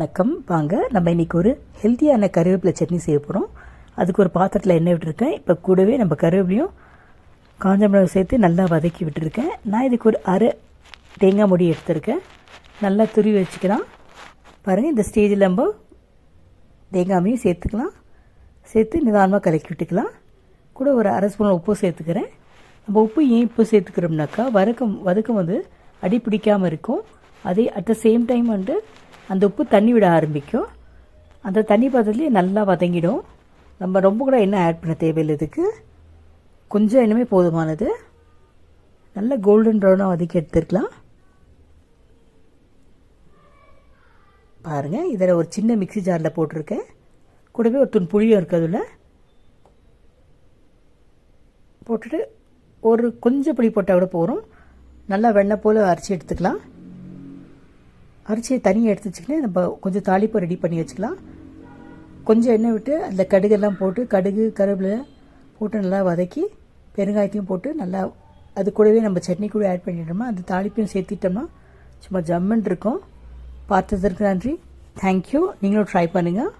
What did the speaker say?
வணக்கம். வாங்க நம்ம இன்னைக்கு ஒரு ஹெல்த்தியான கருவேப்பிலை சட்னி செய்ய போகிறோம் அதுக்கு ஒரு பாத்திரத்தில் எண்ணெய் விட்டுருக்கேன். இப்போ கூடவே நம்ம கருவேப்பிலையும் காஞ்ச மிளகு சேர்த்து நல்லா வதக்கி விட்டுருக்கேன். நான் இதுக்கு ஒரு அரை தேங்காய் முடி எடுத்திருக்கேன். நல்லா துருவி வச்சுக்கலாம். பாருங்கள் இந்த ஸ்டேஜில் நம்ம தேங்காயையும் சேர்த்துக்கலாம். சேர்த்து நிதானமாக கலக்கி விட்டுக்கலாம். கூட ஒரு அரை ஸ்பூன் உப்பு சேர்த்துக்கிறேன். நம்ம உப்பு ஏன் உப்பு சேர்த்துக்கிறோம்னாக்கா வதக்கம் வதக்கம் வந்து அடி பிடிக்காமல் இருக்கும். அதே அட் த சேம் டைம் வந்து அந்த உப்பு தண்ணி விட ஆரம்பிக்கும். அந்த தண்ணி பதத்துலேயே நல்லா வதங்கிடும். நம்ம ரொம்ப கூட எண்ணெய் ஆட் பண்ண தேவையில்லை இதுக்கு. கொஞ்சம் எண்ணமே போதுமானது. நல்லா கோல்டன் ப்ரௌனாக வதக்கி எடுத்துருக்கலாம் பாருங்கள் இதில் ஒரு சின்ன மிக்சி ஜாரில் போட்டிருக்கேன். கூடவே ஒரு துண் புளியும் இருக்குது அதில். போட்டுட்டு ஒரு கொஞ்சம் புளி போட்டால் கூட போகிறோம் நல்லா வெண்ணெய் போல் அரைச்சி எடுத்துக்கலாம். அரிசியை தனியாக எடுத்து வச்சுக்கிட்டு நம்ம கொஞ்சம் தாளிப்பு ரெடி பண்ணி வச்சுக்கலாம். கொஞ்சம் எண்ணெய் விட்டு அதில் கடுகெல்லாம் போட்டு கடுகு கருவேப்பிலை போட்டு நல்லா வதக்கி பெருங்காயத்தையும் போட்டு நல்லா அது கூடவே நம்ம சட்னி கூட ஆட் பண்ணிட்டோம்னா அந்த தாளிப்பையும் சேர்த்திட்டோம்னா சும்மா ஜம்முன்னு இருக்கும். பார்த்ததற்கு நன்றி. தேங்க்யூ நீங்களும் ட்ரை பண்ணுங்கள்